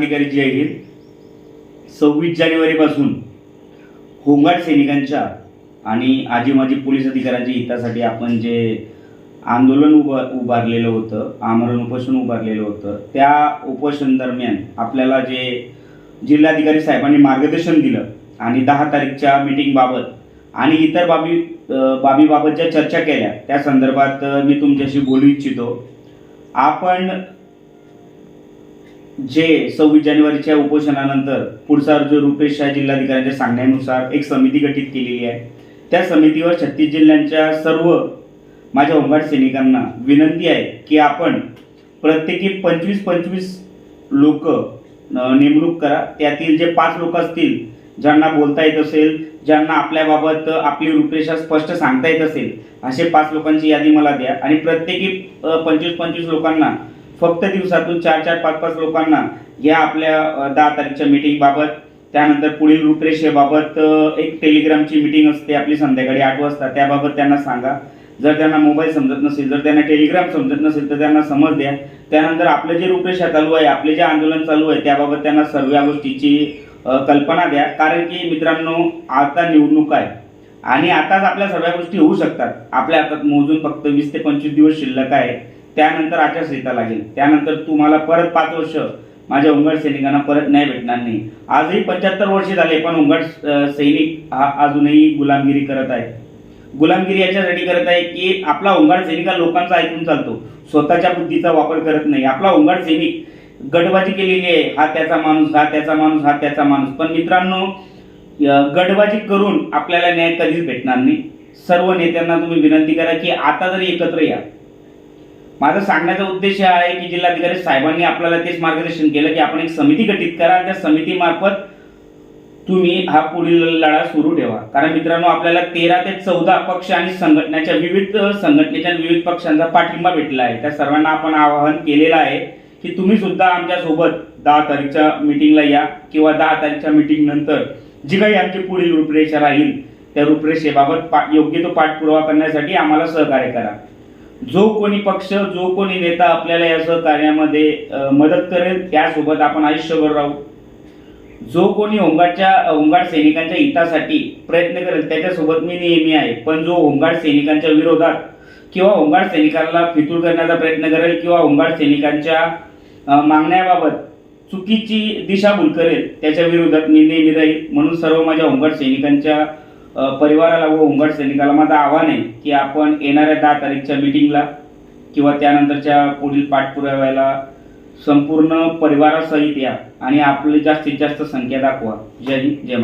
क्रांतिकारी जे आहेत. सव्वीस जानेवारीपासून होमगार्ड सैनिकांच्या आणि आजी माजी पोलीस अधिकाऱ्यांच्या हितासाठी आपण जे आंदोलन उभा उभारलेलं होतं आमरण उपोषण उभारलेलं होतं त्या उपोषण दरम्यान आपल्याला जे जिल्हाधिकारी साहेबांनी मार्गदर्शन दिलं आणि दहा तारीखच्या मीटिंगबाबत आणि इतर बाबी बाबीबाबत ज्या चर्चा केल्या त्या संदर्भात मी तुमच्याशी बोलू इच्छितो. आपण जे सव्वीस जानेवारीच्या उपोषणानंतर पुढचा जो रुपेश जिल्हाधिकाऱ्यांच्या सांगण्यानुसार एक समिती गठीत केलेली आहे. त्या समितीवर छत्तीस जिल्ह्यांच्या सर्व माझ्या होमगार्ड सैनिकांना विनंती आहे की आपण प्रत्येकी पंचवीस पंचवीस लोक नेमणूक करा. त्यातील जे पाच लोक असतील ज्यांना बोलता येत असेल ज्यांना आपल्याबाबत आपली रूपरेषा स्पष्ट सांगता येत असेल असे पाच लोकांची यादी मला द्या. आणि प्रत्येकी पंचवीस पंचवीस लोकांना फक्त दिवसातून चार चार पाच पाच लोकांना या आपल्या दहा तारीखच्या मीटिंगबाबत त्यानंतर पुढील रूपरेषेबाबत एक टेलिग्रामची मीटिंग असते आपली संध्याकाळी आठ वाजता त्याबाबत त्यांना सांगा. जर त्यांना मोबाईल समजत नसेल जर त्यांना टेलिग्राम समजत नसेल तर त्यांना समज द्या. त्यानंतर आपलं जे रूपरेषा चालू आहे आपले जे आंदोलन चालू आहे त्याबाबत त्यांना सर्व या गोष्टीची कल्पना द्या. कारण की मित्रांनो आता निवडणूक आहे. आणि आताच आपल्या सगळ्या गोष्टी होऊ शकतात. आपल्या हातात मोजून फक्त वीस ते पंचवीस दिवस शिल्लक आहे. त्यानंतर आचारसंहिता लागेल. त्यानंतर तुम्हाला परत पाच वर्ष माझ्या उंगड सैनिकांना परत न्याय भेटणार नाही. आजही पंच्याहत्तर वर्षे झाले पण उंगड सैनिक हा अजूनही गुलामगिरी करत आहे. गुलामगिरी याच्यासाठी करत आहे की आपला उंगाड सैनिक हा लोकांचा ऐकून चालतो. स्वतःच्या बुद्धीचा वापर करत नाही. आपला उंगाड सैनिक गटबाजी केलेली आहे. हा त्याचा माणूस हा त्याचा माणूस हा त्याचा माणूस. पण मित्रांनो गटबाजी करून आपल्याला न्याय कधीच भेटणार नाही. सर्व नेत्यांना तुम्ही विनंती करा की आता जरी एकत्र या माझा सांगण्याचा उद्देश हा आहे की जिल्हाधिकारी साहेबांनी आपल्याला तेच मार्गदर्शन केलं की आपण एक समिती गठीत करा आणि त्या समितीमार्फत तुम्ही हा पुढील लढा सुरू ठेवा. कारण मित्रांनो आपल्याला तेरा ते चौदा पक्ष आणि संघटनेच्या विविध संघटनेच्या विविध पक्षांचा पाठिंबा भेटला आहे. त्या सर्वांना आपण आवाहन केलेलं आहे की तुम्ही सुद्धा आमच्यासोबत दहा तारीखच्या मिटिंगला या किंवा दहा तारीखच्या मिटिंग नंतर जी काही आमची पुढील रूपरेषा राहील त्या रूपरेषेबाबत पा योग्य तो पाठपुरावा करण्यासाठी आम्हाला सहकार्य करा. जो कोणी पक्ष जो कोणी नेता आपल्याला या सहकार्यामध्ये मदत करेल त्यासोबत आपण आयुष्यभर राहू. जो कोणी होमगार्डच्या होमगार्ड सैनिकांच्या हितासाठी प्रयत्न करेल त्याच्यासोबत मी नेहमी आहे. पण जो होमगार्ड सैनिकांच्या विरोधात किंवा होमगार्ड सैनिकांना फितूर करण्याचा प्रयत्न करेल किंवा होमगार्ड सैनिकांच्या मागण्याबाबत चुकीची दिशाभूल करेल त्याच्या विरोधात मी नेहमी राहील. म्हणून सर्व माझ्या होमगार्ड सैनिकांच्या परिवाराला व उंगड सैनिकाला माझं आव्हान आहे की आपण येणाऱ्या दहा तारीखच्या मीटिंगला किंवा त्यानंतरच्या पुढील पाठपुराव्याला संपूर्ण परिवारासहित या आणि आपली जास्तीत जास्त संख्या दाखवा. जय हिंद जय